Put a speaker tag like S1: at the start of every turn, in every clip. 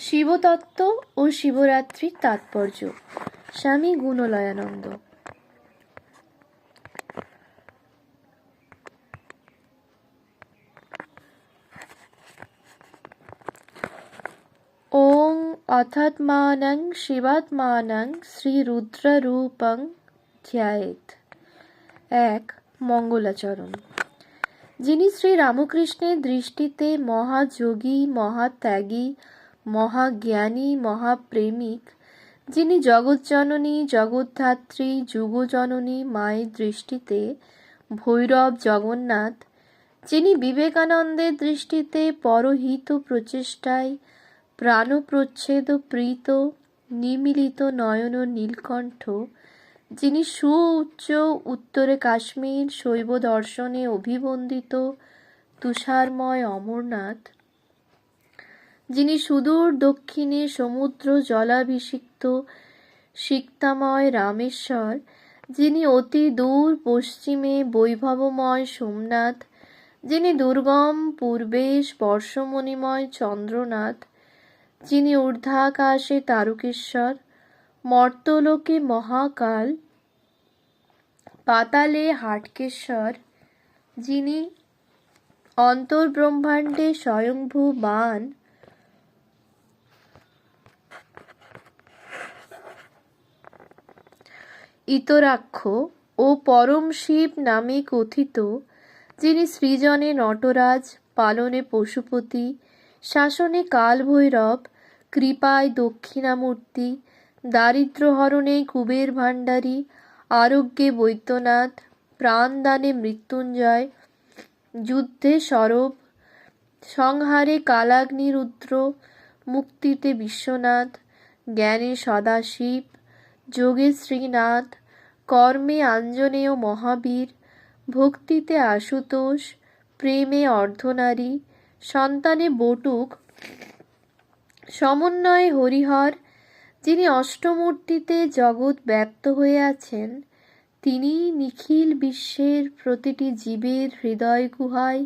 S1: শিবতত্ত্ব ও শিবরাত্রির তাৎপর্য। স্বামী গুণলয়ানন্দ। ওং অথাত্মানং শিবাত্মানং শ্রীরুদ্ররূপং ধ্যায়েত। এক, মঙ্গলাচরণ। যিনি শ্রী রামকৃষ্ণের দৃষ্টিতে মহাযোগী, মহাত্যাগী মহাজ্ঞানী, মহাপ্রেমিক, যিনি জগৎজননী জগদ্ধাত্রী, যুগজননী মায়ের দৃষ্টিতে ভৈরব জগন্নাথ, যিনি বিবেকানন্দের দৃষ্টিতে পরহিত প্রচেষ্টায় প্রাণপ্রচ্ছেদ প্রীত, নিমিলিত নয়ন নীলকণ্ঠ, যিনি সুউচ্চ উত্তরে কাশ্মীর, শৈব দর্শনে অভিবন্দিত, তুষারময় অমরনাথ যিনি সুদূর দক্ষিণে সমুদ্র জলাভিষিক্ত সিক্তাময় রামেশ্বর, যিনি অতি দূর পশ্চিমে বৈভবময় সোমনাথ, যিনি দুর্গম পূর্বে স্পর্শমণিময় চন্দ্রনাথ, যিনি ঊর্ধ্বাকাশে তারকেশ্বর, মর্তলোকে মহাকাল, পাতালে হাটকেশ্বর, যিনি অন্তর্ব্রহ্মাণ্ডে স্বয়ংভূ বান ইতরাক্ষ ও পরম শিব নামে কথিত, যিনি সৃজনে নটরাজ, পালনে পশুপতি, শাসনে কালভৈরব, কৃপায় দক্ষিণামূর্তি দারিদ্রহরণে কুবের ভাণ্ডারী আরোগ্যে বৈদ্যনাথ, প্রাণদানে মৃত্যুঞ্জয়, যুদ্ধে সরব, সংহারে কালাগ্নিরুদ্র, মুক্তিতে বিশ্বনাথ, জ্ঞানে সদাশিব যোগে শ্রীনাথ কর্মে আঞ্জনেয় মহাবীর, ভক্তিতে আশুতোষ, প্রেমে অর্ধনারী, সন্তানে বটুক, সমন্বয়ে হরিহর, যিনি অষ্টমূর্তিতে জগৎ ব্যপ্ত হয়ে আছেন তিনি নিখিল বিশ্বের প্রতিটি জীবের হৃদয় গুহায়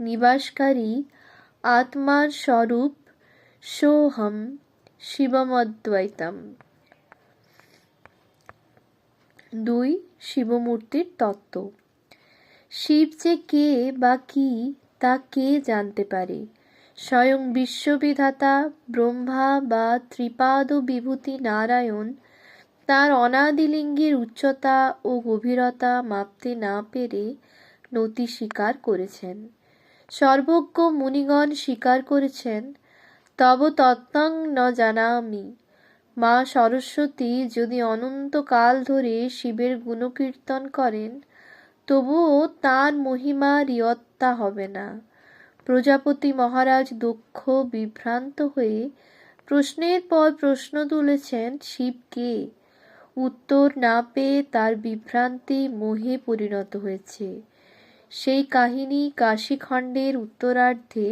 S1: নিবাসকারী, আত্মার স্বরূপ সোহম শিবমদ্বৈতম। দুই শিবমূর্তির তত্ত্ব। শিব যে কে বা কি তা কে জানতে পারে? স্বয়ং বিশ্ববিধাতা ব্রহ্মা বা ত্রিপাদ বিভূতি নারায়ণ তার অনাদিলিঙ্গের উচ্চতা ও গভীরতা মাপতে না পেরে নতি স্বীকার করেছেন। সর্বজ্ঞ মুনিগণ স্বীকার করেছেন, তব তত্ত্বং ন জানামি। মা সরস্বতী যদি অনন্তকাল ধরে শিবের গুণকীর্তন করেন, তবুও তার মহিমা রিয়ত্তা হবে না। প্রজাপতি মহারাজ দক্ষ বিভ্রান্ত হয়ে প্রশ্নের পর প্রশ্ন তুলেছেন শিবকে উত্তর না পেয়ে তার বিভ্রান্তি মোহে পরিণত হয়েছে। সেই কাহিনী কাশীখণ্ডের উত্তরার্ধে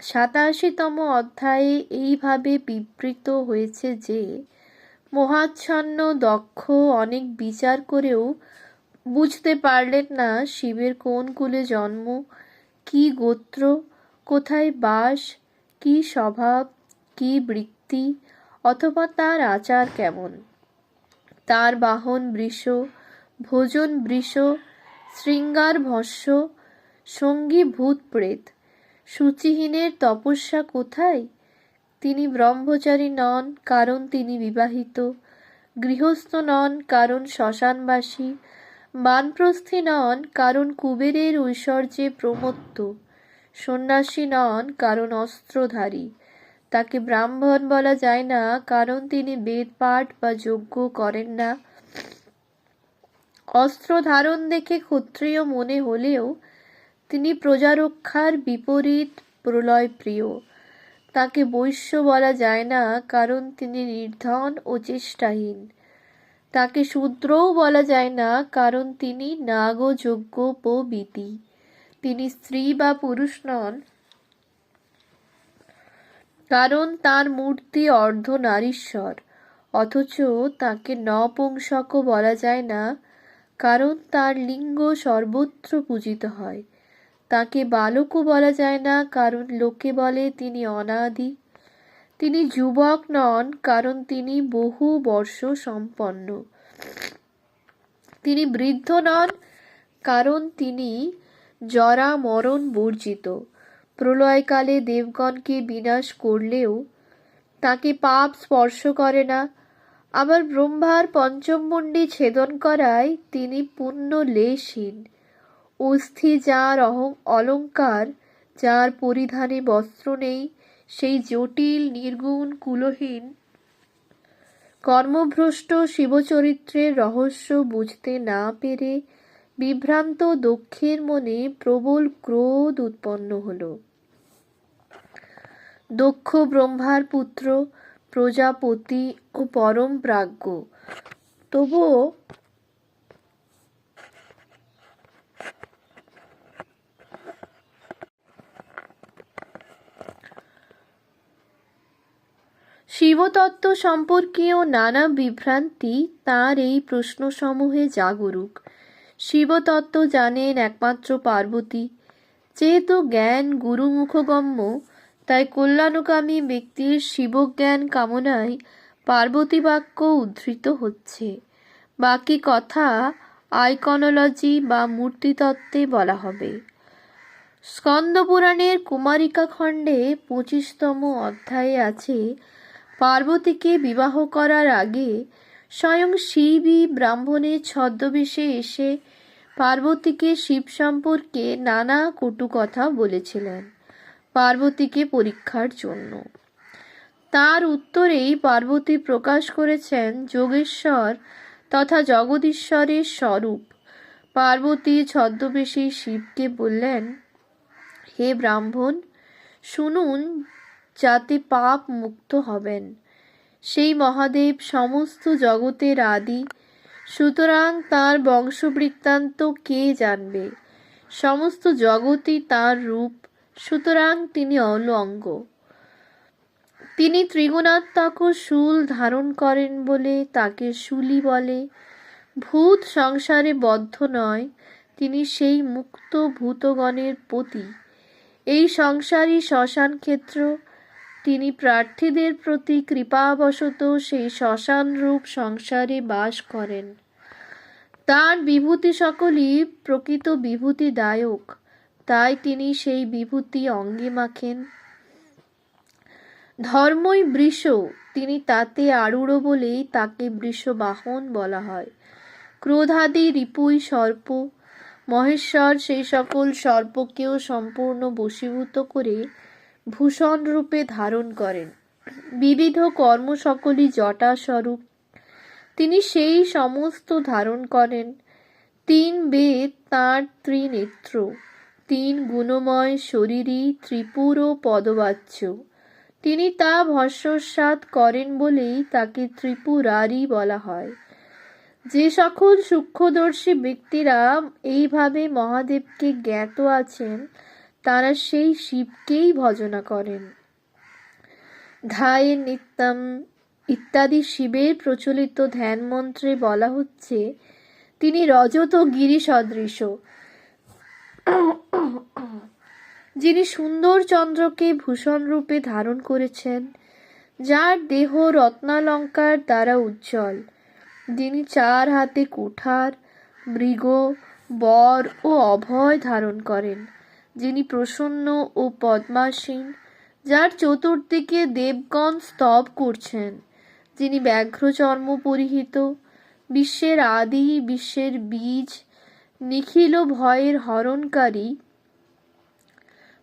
S1: সাতাশিতম অধ্যায়ে এইভাবে বিবৃত হয়েছে যে, মহাচ্ছন্ন দক্ষ অনেক বিচার করেও বুঝতে পারলেন না শিবের কোন কুলে জন্ম, কি গোত্র, কোথায় বাস, কি স্বভাব, কি বৃত্তি, অথবা তার আচার কেমন। তার বাহন বৃষ, ভোজন বৃষ, শৃঙ্গার ভস্য, সঙ্গী ভূত প্রেত। সূচিহীনের তপস্যা কোথায়? তিনি ব্রহ্মচারী নন, কারণ তিনি বিবাহিত। গৃহস্থ নন, কারণ শ্মশানবাসী। বানপ্রস্থী নন, কারণ কুবেরের ঐশ্বর্যে প্রমত্ত। সন্ন্যাসী নন, কারণ অস্ত্রধারী। তাকে ব্রাহ্মণ বলা যায় না, কারণ তিনি বেদ পাঠ বা যজ্ঞ করেন না। অস্ত্র ধারণ দেখে ক্ষত্রিয় মনে হলেও তিনি প্রজারক্ষার বিপরীত প্রলয় প্রিয়। তাকে বৈশ্য বলা যায় না, কারণ তিনি নির্ধন ও চেষ্টাহীন। তাকে শূদ্রও বলা যায় না, কারণ তিনি নাগযোগ্য বীতি তিনি স্ত্রী বা পুরুষ নন, কারণ তার মূর্তি অর্ধ নারীশ্বর। অথচ তাকে নপুংসকও বলা যায় না, কারণ তার লিঙ্গ সর্বত্র পূজিত হয়। তাকে বালকও বলা যায় না, কারণ লোকে বলে তিনি অনাদি। তিনি যুবক নন, কারণ তিনি বহু বর্ষ সম্পন্ন। তিনি বৃদ্ধ নন, কারণ তিনি জরা মরণ বর্জিত। প্রলয়কালে দেবগণকে বিনাশ করলেও তাকে পাপ স্পর্শ করে না। আবার ব্রহ্মার পঞ্চম মুণ্ডি ছেদন করায় তিনি পুণ্য লেশহীন অস্থি যার অলঙ্কার, যার পরিধানে বস্ত্র নেই, সেই জটিল, নির্গুণ, কুলহীন, কর্মভ্রষ্ট শিবচরিত্রের রহস্য বুঝতে না পেরে বিভ্রান্ত দক্ষের মনে প্রবল ক্রোধ উৎপন্ন হল। দক্ষ ব্রহ্মার পুত্র, প্রজাপতি ও পরম প্রাজ্ঞ। তবুও শিবতত্ত্ব সম্পর্কীয় নানা বিভ্রান্তি তার এই প্রশ্নসমূহে জাগরুক। শিবতত্ত্ব জানেন একমাত্র পার্বতী। যেহেতু জ্ঞান গুরুমুখগম্য, তাই কল্যাণকামী ব্যক্তির শিবজ্ঞান কামনায় পার্বতী বাক্য উদ্ধৃত হচ্ছে। বাকি কথা আইকনোলজি বা মূর্তিতত্ত্বে বলা হবে। স্কন্দপুরাণের কুমারিকা খণ্ডে পঁচিশতম অধ্যায়ে আছে পার্বতীকে বিবাহ করার আগে স্বয়ং শিবই ব্রাহ্মণের ছদ্মবেশে এসে পার্বতীকে শিব সম্পর্কে নানা কটু কথা বলেছিলেন পার্বতীকে পরীক্ষার জন্য। তার উত্তরেই পার্বতী প্রকাশ করেছেন যোগেশ্বর তথা জগদীশ্বরের স্বরূপ। পার্বতী ছদ্মবেশী শিবকে বললেন, হে ব্রাহ্মণ, শুনুন যাতে পাপ মুক্ত হবেন। সেই মহাদেব সমস্ত জগতের আদি। সুতরাং তার বংশবৃত্তান্ত কে জানবে? সমস্ত জগতই তার রূপ। সুতরাং তিনি অলঙ্গ। তিনি ত্রিগুণাত্মক শূল ধারণ করেন বলে তাকে শুলি বলে। ভূত সংসারে বদ্ধ নয়, তিনি সেই মুক্ত ভূতগণের পতি। এই সংসারী শ্মশান ক্ষেত্র তিনি প্রার্থীদের প্রতি কৃপাবশত সেই শ্মশান রূপ সংসারে বাস করেন। তার বিভূতি সকলই প্রকৃত বিভূতিদায়ক, তাই তিনি সেই বিভূতি অঙ্গে মাখেন। ধর্মই বৃষ, তিনি তাতে আরূঢ় বলেই তাকে বৃষবাহন বলা হয়। ক্রোধাদি রিপুই সর্প, মহেশ্বর সেই সকল সর্পকেও সম্পূর্ণ বশীভূত করে ভূষণ রূপে ধারণ করেন। বিবিধ কর্ম সকলই জটাস্বরূপ তিনি সেই সমস্ত ধারণ করেন। তিন বেদ তাঁর ত্রিনেত্র, তিন গুণময় শরীরই ত্রিপুর ও পদবাচ্য। তিনি তা ভস্মসাত করেন বলেই তাকে ত্রিপুরারি বলা হয়। যে সকল সূক্ষ্মদর্শী ব্যক্তিরা এইভাবে মহাদেবকে জ্ঞাত আছেন তারা সেই শিবকেই ভজনা করেন। ধায়ে নিত্যম ইত্যাদি শিবের প্রচলিত ধ্যান মন্ত্রে বলা হচ্ছে, তিনি রজত গিরি সদৃশ। যিনি সুন্দর চন্দ্রকে ভূষণ রূপে ধারণ করেছেন, যার দেহ রত্নালঙ্কার দ্বারা উজ্জ্বল। যিনি চার হাতে কুঠার, মৃগ, বর ও অভয় ধারণ করেন। যিনি প্রসন্ন ও পদ্মাসীন, যার চতুর্দিকে দেবগণ স্তব করছেন। যিনি ব্যাঘ্র চর্ম পরিহিত, বিশ্বের আদি, বিশ্বের বীজ, নিখিল ভয়ের হরণকারী,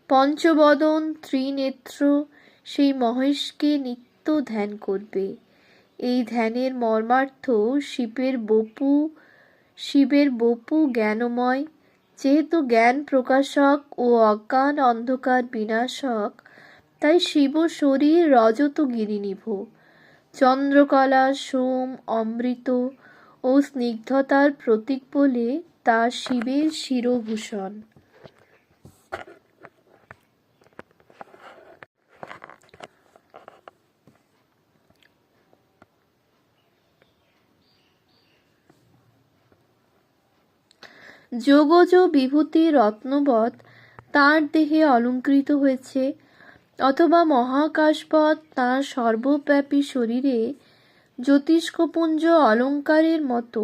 S1: পঞ্চবদন, ত্রিনেত্র, সেই মহেশকে নিত্য ধ্যান করবে। এই ধ্যানের মর্মার্থ শিবের বপু শিবের বপু জ্ঞানময় যেহেতু জ্ঞান প্রকাশক ও অজ্ঞান অন্ধকার বিনাশক, তাই শিব শরীর রজত গিরিনিভ চন্দ্রকলা, সোম, অমৃত ও স্নিগ্ধতার প্রতীক বলে তা শিবের শিরভূষণ। যোগজ বিভূতি রত্নবৎ তাঁর দেহে অলঙ্কৃত হয়েছে, অথবা মহাকাশবৎ তাঁর সর্বব্যাপী শরীরে জ্যোতিষ্কপুঞ্জ অলঙ্কারের মতো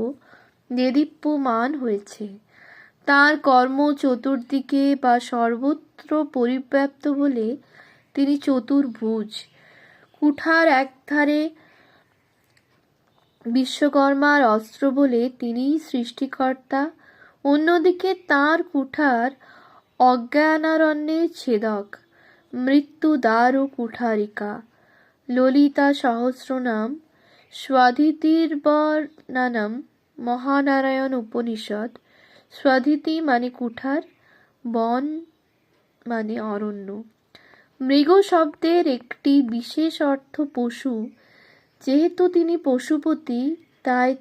S1: দেদীপ্যমান হয়েছে। তার কর্ম চতুর্দিকে বা সর্বত্র পরিব্যাপ্ত বলে তিনি চতুর্ভুজ। কুঠার একধারে বিশ্বকর্মার অস্ত্র বলে তিনিই সৃষ্টিকর্তা। অন্যদিকে তাঁর কুঠার অজ্ঞানারণ্যে ছেদক, মৃত্যু দ্বার ও কুঠারিকা। ললিতা সহস্রনাম, স্বাধিতির্বর্ণানাম, মহানারায়ণ উপনিষদ। স্বাধিতি মানে কুঠার, বন মানে অরণ্য। মৃগ শব্দের একটি বিশেষ অর্থ পশু। যেহেতু তিনি পশুপতি, তাই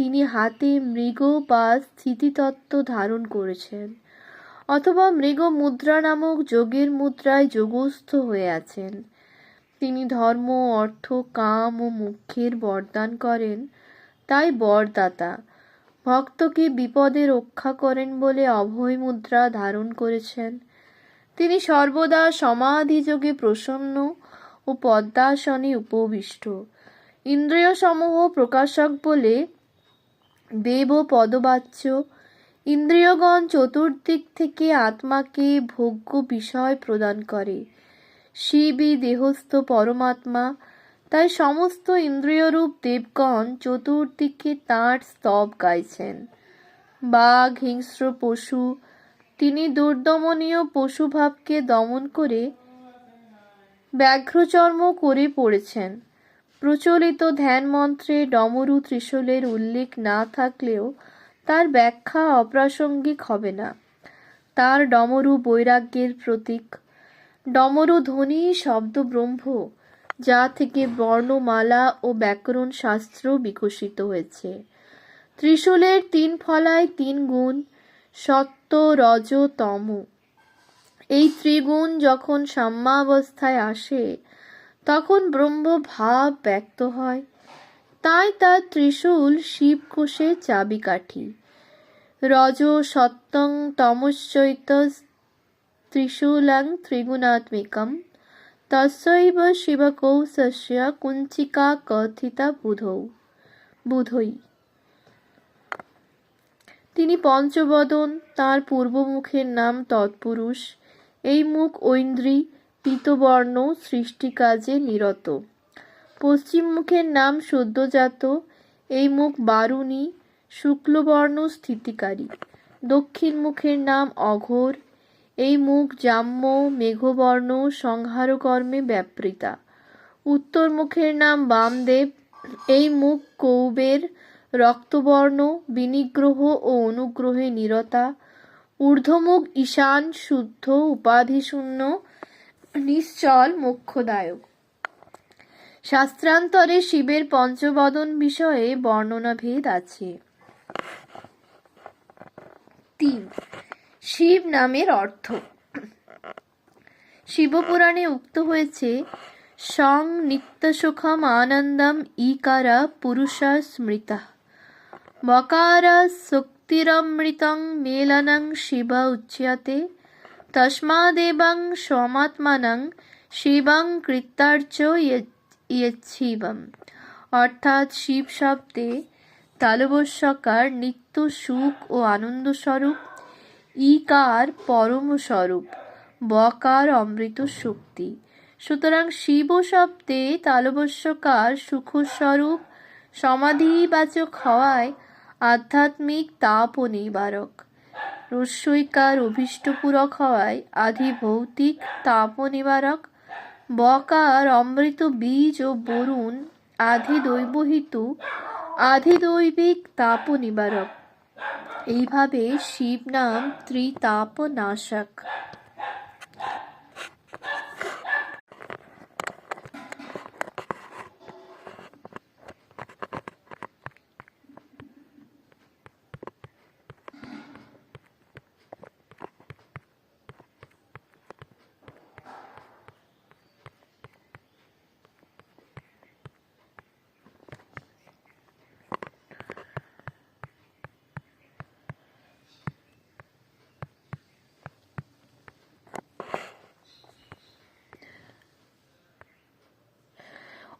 S1: তিনি হাতে মৃগ বা স্থিতিতত্ত্ব ধারণ করেছেন, অথবা মৃগ মুদ্রা নামক যোগের মুদ্রায় যোগস্থ হয়ে আছেন। তিনি ধর্ম, অর্থ, কাম ও মুখ্যের বরদান করেন, তাই বরদাতা। ভক্তকে বিপদে রক্ষা করেন বলে অভয় মুদ্রা ধারণ করেছেন। তিনি সর্বদা সমাধি যোগে প্রসন্ন ও পদ্মাসনে উপবিষ্ট। ইন্দ্রিয় সমূহ প্রকাশক বলে দেব পদবাচ্য। ইন্দ্রিয়গণ চতুর্দিক থেকে আত্মাকে ভোগ্য বিষয় প্রদান করে। শিবই দেহস্থ পরমাত্মা। তাই সমস্ত ইন্দ্রিয়রূপ দেবগণ চতুর্দিকে তাঁর স্তব গাইছেন। বাঘ, হিংস্র পশু, তিনি দুর্দমনীয় পশুভাবকে দমন করে ব্যাঘ্রচর্ম করে পড়েছেন। প্রচলিত ধ্যান মন্ত্রে ডমরু ত্রিশূলের উল্লেখ না থাকলেও তার ব্যাখ্যা অপ্রাসঙ্গিক হবে না। তার ডমরু বৈরাগ্যের প্রতীক। ডমরু ধ্বনি শব্দ ব্রহ্ম যা থেকে বর্ণমালা ও ব্যাকরণ শাস্ত্র বিকশিত হয়েছে। ত্রিশূলের তিন ফলায় তিন গুণ, সত্য, রজ, তম। এই ত্রিগুণ যখন সাম্যাবস্থায় আসে তখন ব্রহ্ম ভাব ব্যক্ত হয়। তাই তার ত্রিশূল শিবকোষের চাবিকাঠি। রজ সত্যং তমশ্চৈত ত্রিশূলং ত্রিগুণাত্মিকম। তস্যৈব শিবকৌশস্য কুঞ্চিকা কথিতা বুধৌ। বুধৈ। তিনি পঞ্চবদন, তার পূর্বমুখের নাম তৎপুরুষ। এই মুখ ঐন্দ্রী পীতবর্ণ সৃষ্টিকাজে নিরত। পশ্চিম মুখের নাম সদ্যজাত, এই মুখ বারুণী, শুক্লবর্ণ স্থিতিকারী। দক্ষিণ মুখের নাম অঘোর, এই মুখ জাম্য, মেঘবর্ণ, সংহারকর্মে ব্যাপৃতা। উত্তর মুখের নাম বামদেব, এই মুখ কৌবের, রক্তবর্ণ, বিনিগ্রহ ও অনুগ্রহে নিরতা। ঊর্ধ্বমুখ ঈশান, শুদ্ধ, উপাধিশূন্য নিশ্চল, মোক্ষদায়ক। শাস্ত্রান্তরে শিবের পঞ্চবদন বিষয়ে বর্ণনাভেদ আছে। তিন, শিব নামের অর্থ। শিবপুরাণে উক্ত হয়েছে, সং নিত্যসুখম আনন্দম ইকারা পুরুষা স্মৃতা। মকারা শক্তিরমৃতং মেলনং শিব উচ্যতে তস্মাদেবং সমাত্মানং শিবং কৃত্যার্চ ইয়চ্ছিবম অর্থাৎ শিব শব্দে তালবস্যকার নিত্য সুখ ও আনন্দ স্বরূপ, ইকার পরম স্বরূপ, বকার অমৃত শক্তি। সুতরাং শিব শব্দে তালবস্যকার সুখস্বরূপ সমাধিবাচক হওয়ায় আধ্যাত্মিক তাপ ও নিবারক। রস্যইকার অভীষ্টপূরক হওয়ায় আধি ভৌতিক তাপ নিবারক বকার, অমৃত বীজ ও বরুণ আধি দৈবহিতু আধি দৈবিক তাপ নিবারক এইভাবে শিব নাম ত্রিতাপ নাশক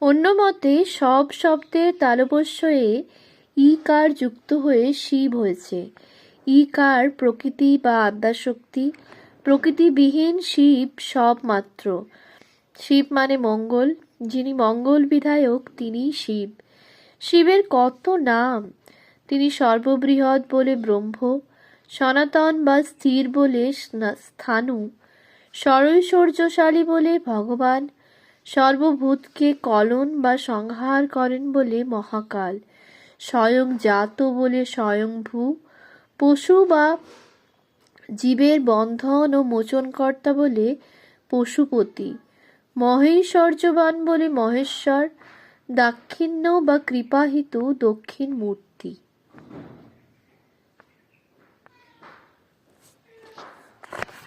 S1: অন্য মতে, সব শব্দের তালবস্যয়ে ইকার যুক্ত হয়ে শিব হয়েছে। ইকার প্রকৃতি বা আদ্যাশক্তি। প্রকৃতিবিহীন শিব সব মাত্র শিব মানে মঙ্গল। যিনি মঙ্গল বিধায়ক তিনি শিব। শিবের কত নাম? তিনি সর্ববৃহৎ বলে ব্রহ্ম, সনাতন বা স্থির বলে স্থাণু সরৈশ্বর্যশালী বলে ভগবান সর্বভূতকে কলন বা সংহার করেন বলে মহাকাল। স্বয়ং জাত বলে স্বয়ংভূ পশু বা জীবের বন্ধন ও মোচনকর্তা বলে পশুপতি। মহেশ্বর্যবান বলে মহেশ্বর। দাক্ষিণ্য বা কৃপাহিত দক্ষিণ মূর্তি।